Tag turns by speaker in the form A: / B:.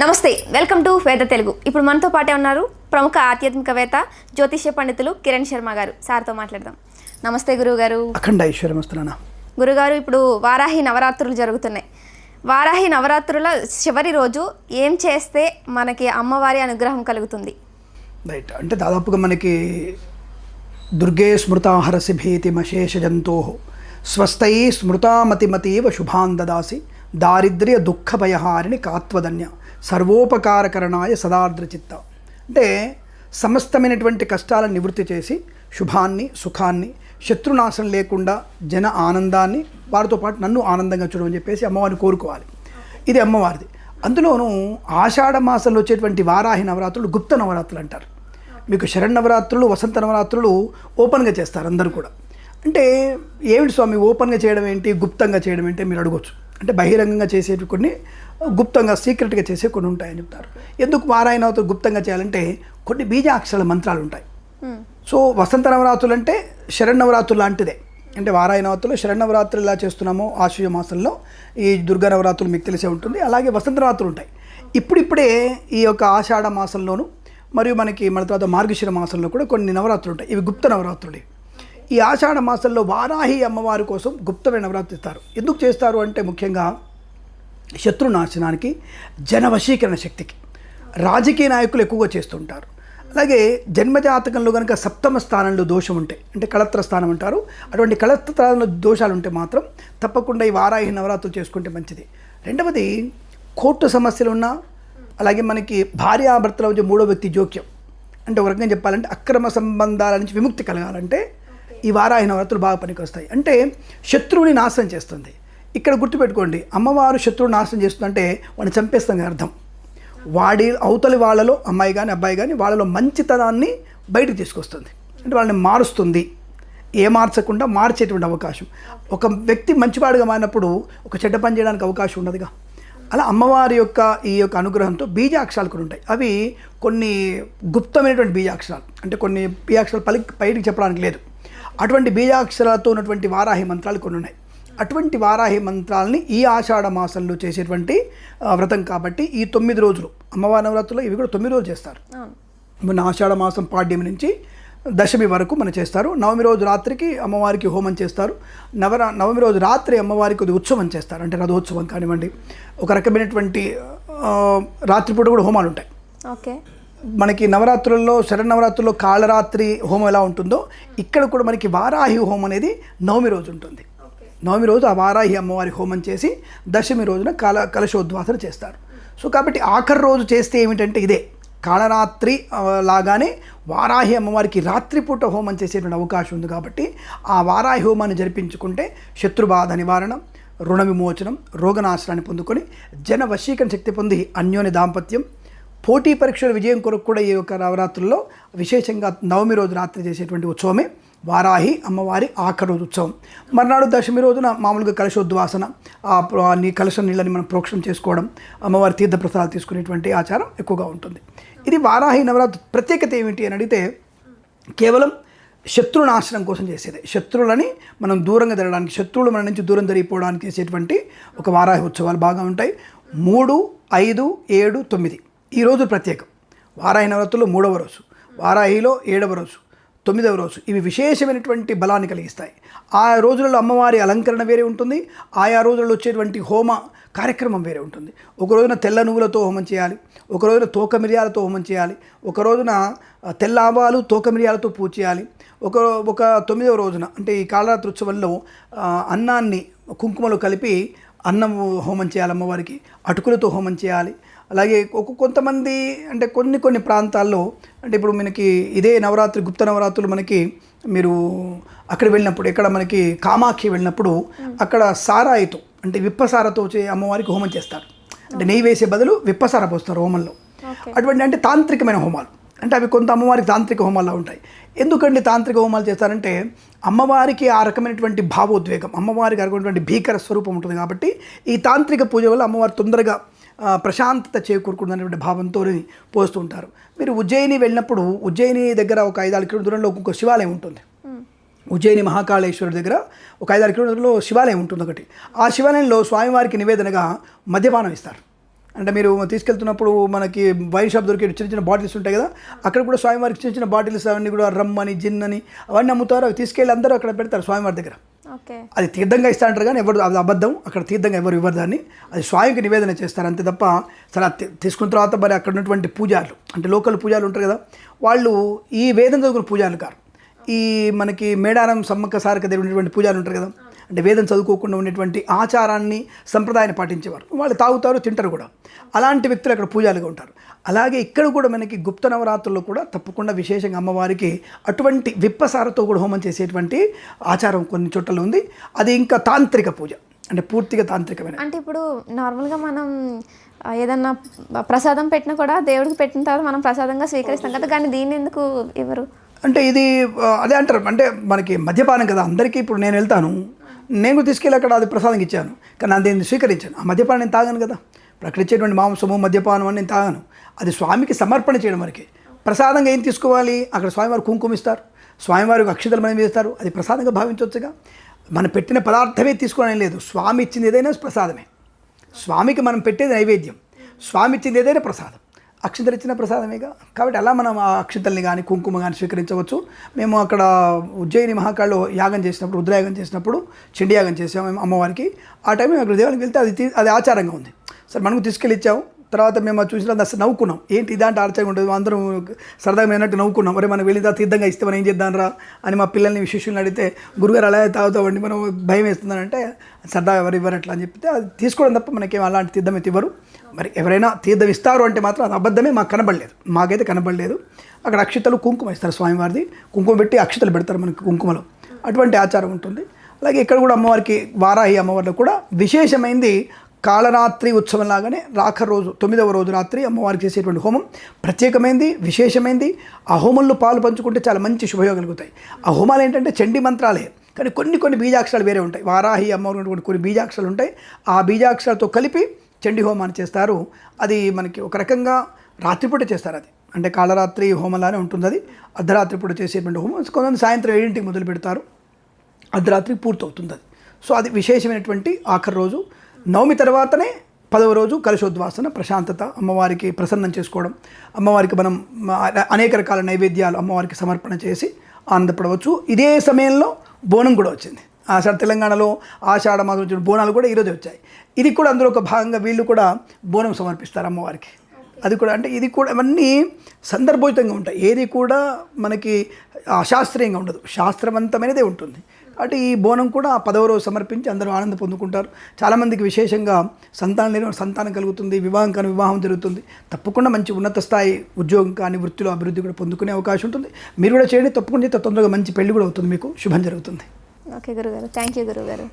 A: నమస్తే welcome to వేద తెలుగు. ఇప్పుడు మనతో పాటే ఉన్నారు ప్రముఖ ఆధ్యాత్మికవేత్త జ్యోతిష్య పండితులు కిరణ్ శర్మ గారు. సార్తో మాట్లాడదాం. నమస్తే గురువుగారు.
B: అఖండ ఐశ్వర్యమస్తున్నానా
A: గురుగారు ఇప్పుడు వారాహి నవరాత్రులు జరుగుతున్నాయి. వారాహి నవరాత్రుల చివరి రోజు ఏం చేస్తే మనకి అమ్మవారి అనుగ్రహం కలుగుతుంది?
B: రైట్ అంటే దాదాపుగా మనకి దుర్గే స్మృతాహరసి భీతిమశేష జంతో స్వస్థై స్మృతామతిమతీవ శుభాన్ దదాసి దారిద్ర్య దుఃఖ భయహారిణి కాత్వదన్య. సర్వోపకారకరణాయ సదార్ద్రచిత్త. అంటే సమస్తమైనటువంటి కష్టాలను నివృత్తి చేసి శుభాన్ని సుఖాన్ని శత్రునాశనం లేకుండా జన ఆనందాన్ని వారితో పాటు నన్ను ఆనందంగా చూడమని చెప్పేసి అమ్మవారిని కోరుకోవాలి. ఇది అమ్మవారిది. అందులోనూ ఆషాఢ మాసంలో వచ్చేటువంటి వారాహి నవరాత్రులు గుప్త నవరాత్రులు అంటారు. మీకు శరణ్ నవరాత్రులు వసంత నవరాత్రులు ఓపెన్గా చేస్తారు అందరూ కూడా. అంటే ఏమిటి స్వామి ఓపెన్గా చేయడం ఏంటి గుప్తంగా చేయడం ఏంటి మీరు అడగొచ్చు. అంటే బహిరంగంగా చేసేవి కొన్ని గుప్తంగా సీక్రెట్గా చేసే కొన్ని ఉంటాయని చెప్తారు. ఎందుకు నవరాత్రులు గుప్తంగా చేయాలంటే కొన్ని బీజాక్షరాల మంత్రాలు ఉంటాయి. సో వసంత నవరాత్రులు అంటే శరణవరాత్రులు లాంటిదే. అంటే వారాయి నవరాత్రులు శరణవరాత్రులు ఎలా చేస్తున్నామో ఆశ్వయ మాసంలో ఈ దుర్గా నవరాత్రులు మీకు తెలిసే ఉంటుంది. అలాగే వసంత నవరాత్రులు ఉంటాయి. ఇప్పుడిప్పుడే ఈ యొక్క ఆషాఢ మాసంలోను మరియు మనకి మన తర్వాత మార్గశిర మాసంలో కూడా కొన్ని నవరాత్రులు ఉంటాయి. ఇవి గుప్త నవరాత్రులు. ఈ ఆషాఢ మాసంలో వారాహి అమ్మవారి కోసం గుప్తమైన నవరాత్రిస్తారు ఎందుకు చేస్తారు అంటే ముఖ్యంగా శత్రునాశనానికి జనవశీకరణ శక్తికి. రాజకీయ నాయకులు ఎక్కువగా చేస్తుంటారు. అలాగే జన్మజాతకంలో కనుక సప్తమ స్థానంలో దోషం ఉంటే అంటే కళత్ర స్థానం అంటారు అటువంటి కళత్ర స్థానంలో దోషాలు ఉంటే మాత్రం తప్పకుండా ఈ వారాహి నవరాత్రులు చేసుకుంటే మంచిది. రెండవది కోర్టు సమస్యలు ఉన్నా అలాగే మనకి భార్యాభర్తల మధ్య మూడో వ్యక్తి జోక్యం. అంటే ఒక రకంగా చెప్పాలంటే అక్రమ సంబంధాల నుంచి విముక్తి కలగాలంటే ఈ వారాహి నవరాత్రులు బాగా పనికొస్తాయి. అంటే శత్రువుని నాశనం చేస్తుంది. ఇక్కడ గుర్తుపెట్టుకోండి అమ్మవారు శత్రువుని నాశనం చేస్తుందంటే వాడిని చంపేస్తుంది అర్థం. వాడి అవతలి వాళ్ళలో అమ్మాయి కానీ అబ్బాయి కానీ వాళ్ళలో మంచితనాన్ని బయటకు తీసుకొస్తుంది. అంటే వాళ్ళని మారుస్తుంది. ఏ మార్చకుండా మార్చేటువంటి అవకాశం. ఒక వ్యక్తి మంచివాడుగా మారినప్పుడు ఒక చెడ్డ పని చేయడానికి అవకాశం ఉండదుగా. అలా అమ్మవారి యొక్క ఈ యొక్క అనుగ్రహంతో బీజాక్షరాలు కూడా ఉంటాయి. అవి కొన్ని గుప్తమైనటువంటి బీజాక్షరాలు. అంటే కొన్ని బీజాక్షరాలు పలి బయటికి చెప్పడానికి లేదు. అటువంటి బీజాక్షరాలతో ఉన్నటువంటి వారాహి మంత్రాలు కొన్ని ఉన్నాయి. అటువంటి వారాహి మంత్రాలని ఈ ఆషాఢ మాసంలో చేసేటువంటి వ్రతం కాబట్టి ఈ తొమ్మిది రోజులు అమ్మవారి నవరాత్రులు ఇవి కూడా తొమ్మిది రోజులు చేస్తారు. మన ఆషాఢ మాసం పాడ్యమి నుంచి దశమి వరకు మనం చేస్తారు. నవమి రోజు రాత్రికి అమ్మవారికి హోమం చేస్తారు. నవర నవమి రోజు రాత్రి అమ్మవారికి కొద్ది ఉత్సవం చేస్తారు. అంటే రథోత్సవం కానివ్వండి ఒక రకమైనటువంటి రాత్రిపూట కూడా హోమాలు ఉంటాయి.
A: ఓకే.
B: మనకి నవరాత్రుల్లో శరణవరాత్రుల్లో కాళరాత్రి హోమం ఎలా ఉంటుందో ఇక్కడ కూడా మనకి వారాహి హోమం అనేది నవమి రోజు ఉంటుంది. నవమి రోజు ఆ వారాహి అమ్మవారి హోమం చేసి దశమి రోజున కల కలశోద్వాసన చేస్తారు. సో కాబట్టి ఆఖరి రోజు చేస్తే ఏమిటంటే ఇదే. కాళరాత్రి లాగానే వారాహి అమ్మవారికి రాత్రిపూట హోమం చేసేటువంటి అవకాశం ఉంది కాబట్టి ఆ వారాహి హోమాన్ని జరిపించుకుంటే శత్రుబాధ నివారణ రుణ విమోచనం రోగనాశనాన్ని పొందుకొని జన వశీకరణ శక్తి పొంది అన్యోన్య దాంపత్యం పోటీ పరీక్షల విజయం కొరకు కూడా ఈ యొక్క నవరాత్రుల్లో విశేషంగా నవమి రోజు రాత్రి చేసేటువంటి ఉత్సవమే. వారాహి అమ్మవారి ఆఖరి రోజు ఉత్సవం. మర్నాడు దశమి రోజున మామూలుగా కలశోద్వాసన ఆ నీ కలశ నీళ్ళని మనం ప్రోక్షణం చేసుకోవడం అమ్మవారి తీర్థప్రసాదాలు తీసుకునేటువంటి ఆచారం ఎక్కువగా ఉంటుంది. ఇది వారాహి నవరాత్రి ప్రత్యేకత ఏమిటి అని అడిగితే కేవలం శత్రునాశనం కోసం చేసేది. శత్రువులని మనం దూరంగా జరగడానికి శత్రువులు మన నుంచి దూరం జరిగిపోవడానికి చేసేటువంటి ఒక వారాహి ఉత్సవాలు బాగా ఉంటాయి. మూడు ఐదు ఏడు తొమ్మిది. ఈ రోజు ప్రత్యేకం. వారాహి నవరాత్రులు మూడవ రోజు వారాహిలో ఏడవ రోజు తొమ్మిదవ రోజు ఇవి విశేషమైనటువంటి బలాన్ని కలిగిస్తాయి. ఆ రోజులలో అమ్మవారి అలంకరణ వేరే ఉంటుంది ఆయా రోజుల్లో వచ్చేటువంటి హోమ కార్యక్రమం వేరే ఉంటుంది. ఒక రోజున తెల్ల నువ్వులతో హోమం చేయాలి ఒక రోజున తోక మిరియాలతో హోమం చేయాలి ఒక రోజున తెల్ల ఆవాలు తోక మిరియాలతో పూజ చేయాలి ఒక ఒక తొమ్మిదవ రోజున అంటే ఈ కాళరాత్రి ఉత్సవంలో అన్నాన్ని కుంకుమలో కలిపి అన్నం హోమం చేయాలి అమ్మవారికి అటుకులతో హోమం చేయాలి అలాగే కొంతమంది అంటే కొన్ని కొన్ని ప్రాంతాల్లో అంటే ఇప్పుడు మనకి ఇదే నవరాత్రి గుప్త నవరాత్రులు మనకి మీరు అక్కడ వెళ్ళినప్పుడు ఎక్కడ మనకి కామాఖ్య వెళ్ళినప్పుడు అక్కడ సారాయితో అంటే విప్పసారతో చే అమ్మవారికి హోమం చేస్తారు. అంటే నెయ్యి వేసే బదులు విప్పసార పోస్తారు హోమంలో. అటువంటి అంటే తాంత్రికమైన హోమాలు. అంటే అవి కొంత అమ్మవారికి తాంత్రిక హోమాల్లో ఉంటాయి. ఎందుకండి తాంత్రిక హోమాలు చేస్తారంటే అమ్మవారికి ఆ రకమైనటువంటి భావోద్వేగం అమ్మవారికి అటువంటి భీకర స్వరూపం ఉంటుంది కాబట్టి ఈ తాంత్రిక పూజ వల్ల అమ్మవారు తొందరగా ఆ, ప్రశాంతత చేకూరుకుందనేటువంటి భావంతో పోస్తూ ఉంటారు. మీరు ఉజ్జయిని వెళ్ళినప్పుడు ఉజ్జయిని దగ్గర ఒక ఐదారు కిలోమీటర్ దూరంలో ఒక శివాలయం ఉంటుంది. ఉజ్జయిని మహాకాళేశ్వరుడి దగ్గర ఒక ఐదారు కిలోమీటర్లో శివాలయం ఉంటుంది ఒకటి. ఆ శివాలయంలో స్వామివారికి నివేదనగా మద్యపానం ఇస్తారు. అంటే మీరు తీసుకెళ్తున్నప్పుడు మనకి వైన్ షాప్ దొరికే చిన్న చిన్న బాటిల్స్ ఉంటాయి కదా అక్కడ కూడా స్వామివారికి చిన్న చిన్న బాటిల్స్ అవన్నీ కూడా రమ్ అని జిన్ అని అవన్నీ అమ్ముతారు అవి తీసుకెళ్ళి అందరూ అక్కడ పెడతారు స్వామివారి దగ్గర. అది తీర్థంగా ఇస్తా అంటారు కానీ ఎవరు అది అబద్ధం. అక్కడ తీర్థంగా ఎవరు ఇవ్వరు దాన్ని. అది స్వామికి నివేదన చేస్తారు. అంతే తప్ప సరే తీసుకున్న తర్వాత మరి అక్కడ ఉన్నటువంటి పూజారులు అంటే లోకల్ పూజారులు ఉంటారు కదా వాళ్ళు ఈ వేదం చదువుకున్న పూజారులు కారు. ఈ మనకి మేడారం సమ్మక్క సారక దగ్గర ఉన్నటువంటి పూజారులు ఉంటారు కదా అంటే వేదం చదువుకోకుండా ఉన్నటువంటి ఆచారాన్ని సంప్రదాయాన్ని పాటించేవారు. వాళ్ళు తాగుతారు తింటారు కూడా. అలాంటి వ్యక్తులు అక్కడ పూజారులుగా ఉంటారు. అలాగే ఇక్కడ కూడా మనకి గుప్త నవరాత్రుల్లో కూడా తప్పకుండా విశేషంగా అమ్మవారికి అటువంటి విప్పసారతో కూడా హోమం చేసేటువంటి ఆచారం కొన్ని చోట్ల ఉంది. అది ఇంకా తాంత్రిక పూజ. అంటే పూర్తిగా తాంత్రికమైన.
A: అంటే ఇప్పుడు నార్మల్గా మనం ఏదన్నా ప్రసాదం పెట్టినా కూడా దేవుడికి పెట్టిన తర్వాత మనం ప్రసాదంగా స్వీకరిస్తాం కదా. కానీ దీన్ని ఎందుకు ఎవరు
B: అంటే ఇది అదే అంటారు. అంటే మనకి మద్యపానం కదా. అందరికీ ఇప్పుడు నేను వెళ్తాను. నేను కూడా తీసుకెళ్ళి అక్కడ అది ప్రసాదంగా ఇచ్చాను. కానీ నేను స్వీకరించాను. ఆ మద్యపానం నేను తాగాను కదా. ఇప్పుడు అక్కడ ఇచ్చేటువంటి మాంసము మద్యపానం అని నేను తాగాను. అది స్వామికి సమర్పణ చేయడం వరకే. ప్రసాదంగా ఏం తీసుకోవాలి? అక్కడ స్వామివారు కుంకుమ ఇస్తారు స్వామివారికి అక్షతలు మనం ఇస్తారు. అది ప్రసాదంగా భావించవచ్చుగా. మనం పెట్టిన పదార్థమే తీసుకోవడం లేదు. స్వామి ఇచ్చింది ఏదైనా ప్రసాదమే. స్వామికి మనం పెట్టేది నైవేద్యం. స్వామి ఇచ్చింది ఏదైనా ప్రసాదం. అక్షింతలు ఇచ్చిన ప్రసాదమేగా. కాబట్టి అలా మనం ఆ అక్షింతల్ని కానీ కుంకుమ కానీ స్వీకరించవచ్చు. మేము అక్కడ ఉజ్జయిని మహాకాళ్ళు యాగం చేసినప్పుడు రుద్రయాగం చేసినప్పుడు చండి యాగం చేసాము మేము అమ్మవారికి. ఆ టైంలో అక్కడ దేవాలయం వెళ్తే అది అది ఆచారంగా ఉంది. సరే మనకు తీసుకెళ్ళి ఇచ్చాము తర్వాత మేము అది చూసిన తర్వాత అసలు నవ్వుకున్నాం. ఏంటి ఇదాంటి ఆచారం ఉంటుంది అందరం సరదాగా మేనట్టు నవ్వుకున్నాం. మరి మనం వెళ్ళిన తర్వాత తీర్థంగా ఇస్తే మనం ఏం చేద్దాంరా? అని మా పిల్లల్ని శిష్యుల్ని అడిగితే గురుగారు అలా తాగుతామండి మనం భయం వేస్తుందంటే సరదా ఎవరు ఇవ్వరు అట్లా అని చెప్తే అది తీసుకోవడం తప్ప మనకేం అలాంటి తీర్థం అయితే ఇవ్వరు. మరి ఎవరైనా తీర్థం ఇస్తారు అంటే మాత్రం అది అబద్ధమే మాకు కనబడలేదు. మాకైతే కనబడలేదు. అక్కడ అక్షతలు కుంకుమ ఇస్తారు స్వామివారిది. కుంకుమ పెట్టి అక్షతలు పెడతారు మనకి కుంకుమలో. అటువంటి ఆచారం ఉంటుంది. అలాగే ఇక్కడ కూడా అమ్మవారికి వారాహి అమ్మవారిలో కూడా విశేషమైంది కాళరాత్రి ఉత్సవం లాగానే రాఖ రోజు తొమ్మిదవ రోజు రాత్రి అమ్మవారికి చేసేటువంటి హోమం. ప్రత్యేకమైంది విశేషమైంది. ఆ హోమంలో పాలు పంచుకుంటే చాలా మంచి శుభయోగం కలుగుతాయి. ఆ హోమాలు ఏంటంటే చండి మంత్రాలే. కానీ కొన్ని కొన్ని బీజాక్షరాలు వేరే ఉంటాయి. వారాహి అమ్మవారు ఉన్నటువంటి కొన్ని బీజాక్షరాలు ఉంటాయి. ఆ బీజాక్షరాలతో కలిపి చండీ హోమాన్ని చేస్తారు. అది మనకి ఒక రకంగా రాత్రిపూట చేస్తారు అది. అంటే కాళరాత్రి హోమంలానే ఉంటుంది అది అర్ధరాత్రి పూట చేసేటువంటి హోమం. కొంతమంది సాయంత్రం ఏడింటికి మొదలు పెడతారు. అర్ధరాత్రి పూర్తవుతుంది అది సో అది విశేషమైనటువంటి ఆఖరి రోజు. నవమి తర్వాతనే పదవ రోజు కలశోద్వాసన ప్రశాంతత అమ్మవారికి ప్రసన్నం చేసుకోవడం అమ్మవారికి మనం అనేక రకాల నైవేద్యాలు అమ్మవారికి సమర్పణ చేసి ఆనందపడవచ్చు. ఇదే సమయంలో బోనం కూడా వచ్చింది. ఆషాఢ తెలంగాణలో ఆషాఢ మాసం వచ్చిన బోనాలు కూడా ఈరోజు వచ్చాయి. ఇది కూడా అందులో ఒక భాగంగా వీళ్ళు కూడా బోనం సమర్పిస్తారు అమ్మవారికి. అది కూడా అంటే ఇది కూడా అవన్నీ సందర్భోచితంగా ఉంటాయి. ఏది కూడా మనకి అశాస్త్రీయంగా ఉండదు. శాస్త్రవంతమైనదే ఉంటుంది. అటు ఈ బోనం కూడా ఆ పదవ రోజు సమర్పించి అందరూ ఆనందం పొందుకుంటారు. చాలామందికి విశేషంగా సంతానం లేని సంతానం కలుగుతుంది వివాహం కానీ వివాహం జరుగుతుంది. తప్పకుండా మంచి ఉన్నత స్థాయి ఉద్యోగం కానీ వృత్తిలో అభివృద్ధి కూడా పొందుకునే అవకాశం ఉంటుంది. మీరు కూడా చేయండి తప్పకుండా చేస్తే తొందరగా మంచి పెళ్ళి కూడా అవుతుంది మీకు. శుభం జరుగుతుంది.
A: ఓకే గురుగారు. థ్యాంక్ యూ గురుగారు.